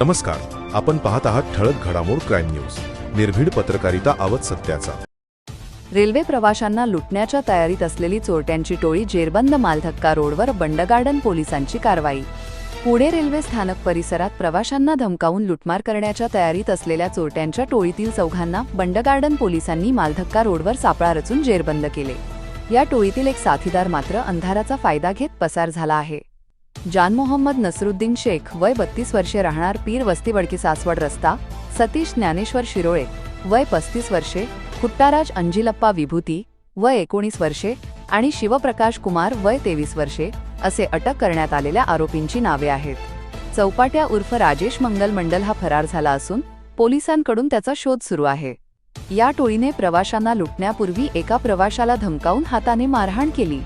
नमस्कार आपण पाहत आहात ठळक घडामोड क्राईम न्यूज निर्भीड पत्रकारिता आवत सत्याचा. रेल्वे प्रवाशांना लुटण्याच्या तयारीत असलेली चोरट्यांची टोळी जेरबंद मालधक्का रोडवर बंडगार्डन पोलिसांची कारवाई. पुणे रेल्वे स्थानक परिसरात प्रवाशांना धमकावून लुटमार करण्याच्या तयारीत असलेल्या चोरट्यांच्या टोळीतील चौघांना बंडगार्डन पोलिसांनी मालधक्का रोडवर सापळा रचून जेरबंद केले. या टोळीतील एक साथीदार मात्र अंधाराचा फायदा घेत पसार झाला आहे. जान मोहम्मद नसरुद्दीन शेख वय बत्तीस वर्षे राहणार पीर वस्ती वडकी सासवड रस्ता सतीश ज्ञानेश्वर शिरोळे वय पस्तीस वर्षे खुट्टाराज अंजिलप्पा विभूती वय एकोणीस वर्षे आणि शिवप्रकाश कुमार वय तेवीस वर्षे असे अटक करण्यात आलेल्या आरोपींची नावे आहेत. चौपाट्या उर्फ राजेश मंगल मंडल हा फरार झाला असून पोलिसांकडून त्याचा शोध सुरू आहे. या टोळीने प्रवाशांना लुटण्यापूर्वी एका प्रवाशाला धमकावून हाताने मारहाण केली.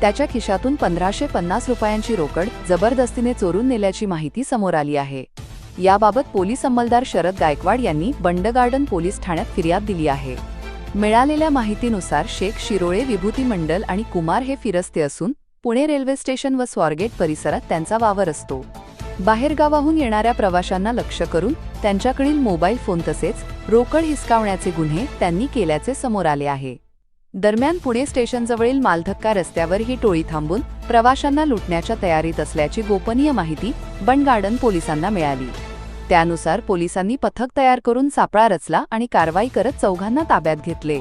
त्याच्या खिशातून पंधराशे पन्नास रुपयांची रोकड जबरदस्तीने चोरून नेल्याची माहिती समोर आली आहे. याबाबत पोलीस अंमलदार शरद गायकवाड यांनी बंडगार्डन पोलीस ठाण्यात फिर्याद दिली आहे. मिळालेल्या माहितीनुसार शेख शिरोळे विभूती मंडल आणि कुमार हे फिरस्ते असून पुणे रेल्वे स्टेशन व स्वारगेट परिसरात त्यांचा वावर असतो. बाहेरगावाहून येणाऱ्या प्रवाशांना लक्ष करून त्यांच्याकडील मोबाईल फोन तसेच रोकड हिसकावण्याचे गुन्हे त्यांनी केल्याचे समोर आले आहे. दरम्यान पुणे स्टेशनजवळील मालधक्का रस्त्यावर ही टोळी थांबून प्रवाशांना लुटण्याच्या तयारीत असल्याची गोपनीय माहिती बंडगार्डन पोलिसांना मिळाली. त्यानुसार पोलिसांनी पथक तयार करून सापळा रचला आणि कारवाई करत चौघांना ताब्यात घेतले.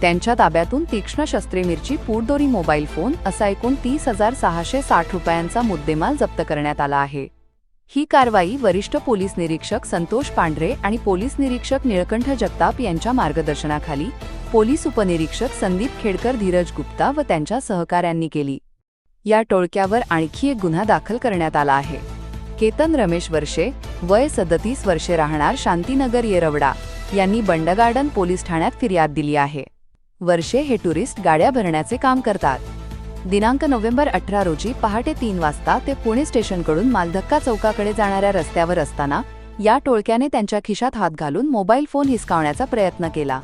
त्यांच्या ताब्यातून तीक्ष्ण शस्त्रे मिरची पूडदोरी मोबाईल फोन असा एकूण तीस हजार सहाशे साठ रुपयांचा मुद्देमाल जप्त करण्यात आला आहे. ही कारवाई वरिष्ठ पोलीस निरीक्षक संतोष पांढरे आणि पोलीस निरीक्षक निळकंठ जगताप यांच्या मार्गदर्शनाखाली पोलीस उपनिरीक्षक संदीप खेडकर धीरज गुप्ता व त्यांच्या सहकाऱ्यांनी केली. या टोळक्यावर आणखी एक गुन्हा दाखल करण्यात आला आहे. केतन रमेश वर्षे वय सदतीस वर्षे राहणार शांतीनगर येरवडा यांनी बंडगार्डन पोलीस ठाण्यात फिर्याद दिली आहे. वर्षे हे टुरिस्ट गाड्या भरण्याचे काम करतात. दिनांक नोव्हेंबर अठरा रोजी पहाटे तीन वाजता ते पुणे स्टेशनकडून मालधक्का चौकाकडे जाणाऱ्या रस्त्यावर असताना या टोळक्याने त्यांच्या खिशात हात घालून मोबाईल फोन हिसकावण्याचा प्रयत्न केला.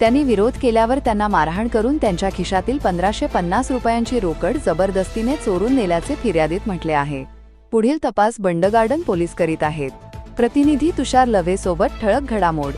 त्यांनी विरोध केल्यावर त्यांना मारहाण करून त्यांच्या खिशातील पंधराशे पन्नास रुपयांची रोकड जबरदस्तीने चोरून नेल्याचे फिर्यादीत म्हटले आहे. पुढील तपास बंडगार्डन पोलीस करीत आहेत. प्रतिनिधी तुषार लवेसोबत ठळक घडामोड.